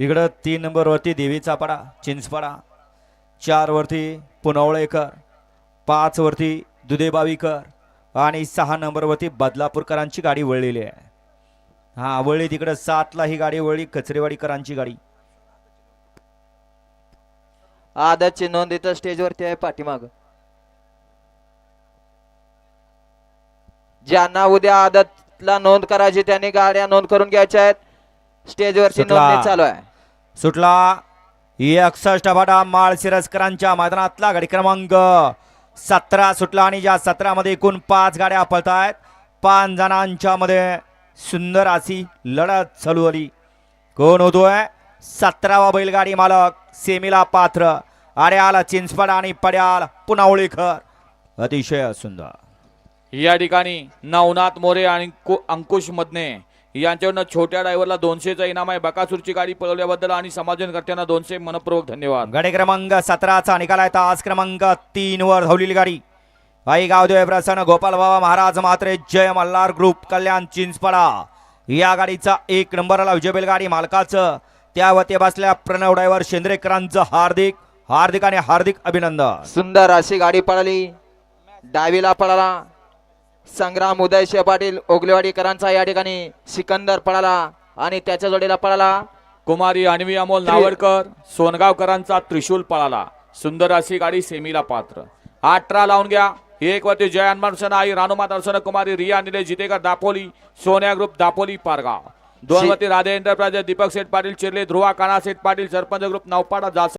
इकडं तीन नंबरवरती देवीचा पाडा चिंचपाडा चारवरती पुनवळेकर पाचवरती दुधेबावीकर आणि सहा नंबरवरती बदलापूरकरांची गाडी वळलेली आहे. हा वळली तिकडं सातला ही गाडी वळली कचरेवाडीकरांची गाडी. आदतची नोंद इथं स्टेजवरती आहे पाठीमाग. ज्यांना उद्या आदतला नोंद करायची त्यांनी गाड्या नोंद करून घ्यायच्या आहेत. स्टेजवरची सुटला. नोंदणी चालू आहे. सुटला. एकसष्ट फाटा माळशिरसकरांच्या मैदानातला गाडी क्रमांक सतरा सुटला आणि ज्या सतरामध्ये एकूण पाच गाड्या पळत आहेत पाच जणांच्या मध्ये सुंदर अशी लढत चालू आली कोण होतोय? सतरावा बैलगाडी मालक सेमीला पात्र आड्याला चिंचपडा आणि पड्याल पुनावळीकर अतिशय सुंदर. या ठिकाणी नवनाथ मोरे आणि को- अंकुश मदने यांच्याकडनं छोट्या ड्रायव्हरला दोनशेचा इनाम आहे. बकासूरची गाडी पळवल्याबद्दल आणि समाजनकर्त्यांना दोनशे मनपूर्वक धन्यवाद. गाडी क्रमांक सतराचा निकाल आहे. तास क्रमांक तीन वर धावलेली गाडी. आई गावदेव प्रसन्न गोपाल बाबा महाराज मात्रे जय मल्हार ग्रुप कल्याण चिंचपडा. या गाडीचा एक नंबरला विजय बैलगाडी मालकाचं. त्या वती बसल्या प्रणव ड्रायव्हर शेंद्रेकरांचं हार्दिक हार्दिक आणि हार्दिक अभिनंदन. सुंदर अशी गाडी पळाली. डावीला पळाला. संग्राम उदयशे पाटील ओगलेवाडीकरांचा या ठिकाणी सिकंदर पळाला आणि त्याच्या जोडीला पळाला. कुमारी अन्वी अमोल नावडकर सोनगावकरांचा त्रिशूल पळाला. सुंदर अशी गाडी सेमीला पात्र. अठरा लावून घ्या. एक वरती जय हनुमान आई रानुमात अर्चना कुमारी रिया निलेश जितेकर दापोली सोन्या ग्रुप दापोली पारगाव. दोन शे- वरती राधे एंटरप्राइजेस दीपक सेठ पाटील चिरले ध्रुवा काना सेठ पाटील सरपंच ग्रुप नवपाडा जास